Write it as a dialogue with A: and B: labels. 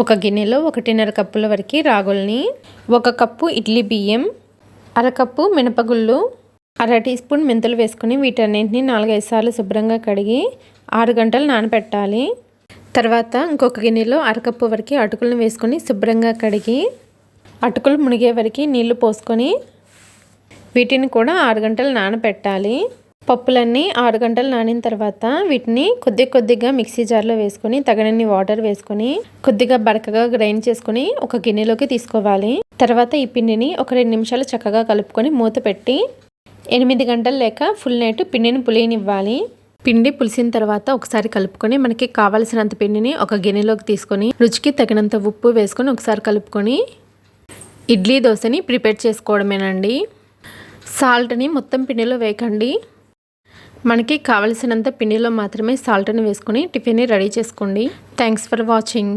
A: ఒక గిన్నెలో ఒకటిన్నర కప్పుల వరకు రాగుల్ని ఒక కప్పు ఇడ్లీ బియ్యం అరకప్పు మినపగుళ్ళు అర టీ స్పూన్ మెంతులు వేసుకుని వీటన్నింటినీ నాలుగైదు సార్లు శుభ్రంగా కడిగి ఆరు గంటలు నానబెట్టాలి తర్వాత ఇంకొక గిన్నెలో అరకప్పు వరకు అటుకులను వేసుకొని శుభ్రంగా కడిగి అటుకులు మునిగే వరకు నీళ్ళు పోసుకొని వీటిని కూడా ఆరు గంటలు నానబెట్టాలి పప్పులన్నీ ఆరు గంటలు నానిన తర్వాత వీటిని కొద్ది కొద్దిగా మిక్సీ జార్లో వేసుకొని తగనన్ని వాటర్ వేసుకొని కొద్దిగా బరకగా గ్రైండ్ చేసుకొని ఒక గిన్నెలోకి తీసుకోవాలి. తర్వాత ఈ పిండిని ఒక రెండు నిమిషాలు చక్కగా కలుపుకొని మూత పెట్టి ఎనిమిది గంటలు లేక ఫుల్ నైట్ పిండిని పులియనివ్వాలి. పిండి పులిసిన తర్వాత ఒకసారి కలుపుకొని మనకి కావలసినంత పిండిని ఒక గిన్నెలోకి తీసుకొని రుచికి తగినంత ఉప్పు వేసుకొని ఒకసారి కలుపుకొని ఇడ్లీ దోశని ప్రిపేర్ చేసుకోవడమేనండి. సాల్ట్ని మొత్తం పిండిలో వేయకండి. మనకి కావలసినంత పిండిలో మాత్రమే సాల్ట్ని వేసుకొని టిఫిన్ని రెడీ చేసుకోండి. Thanks for watching